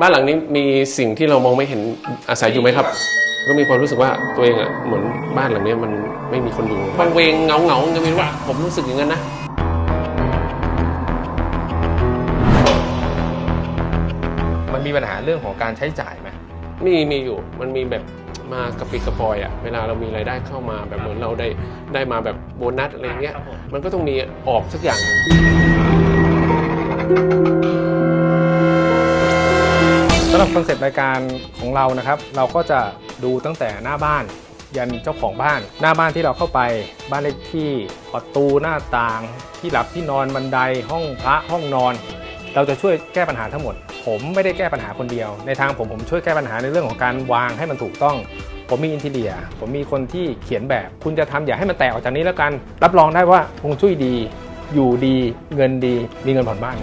บ้านหลังนี้มีสิ่งที่เรามองไม่เห็นอาศัยอยู่ไหมครับ ก็มีความรู้สึกว่าตัวเองอะเหมือนบ้านหลังเนี้ยมันไม่มีคนอยู่บางเวงเงาเงาๆก็ไม่รู้ว่าผมรู้สึกอย่างนั้นนะมันมีปัญหาเรื่องของการใช้จ่ายไหมมีมีอยู่มันมีแบบมากระปิดกระปอยอะเวลาเรามีรายได้เข้ามาแบบเหมือนเราได้ได้มาแบบโบนัสอะไรเงี้ย มันก็ต้องมีออกสักอย่างหนึ่งสำหรับคอนเซปต์รายการของเรานะครับ เราก็จะดูตั้งแต่หน้าบ้าน ยันเจ้าของบ้าน หน้าบ้านที่เราเข้าไป บ้านเลขที่ประตูหน้าต่าง ที่หลับที่นอนบันไดห้องพระห้องนอน เราจะช่วยแก้ปัญหาทั้งหมด ผมไม่ได้แก้ปัญหาคนเดียว ในทางผมผมช่วยแก้ปัญหาในเรื่องของการวางให้มันถูกต้องผมมีอินทีเดีย ผมมีคนที่เขียนแบบ คุณจะทำอย่าให้มันแตกออกจากนี้แล้วกัน รับรองได้ว่าฮวงจุ้ยดี อยู่ดี เงินดี มีเงินผ่อนบ้าน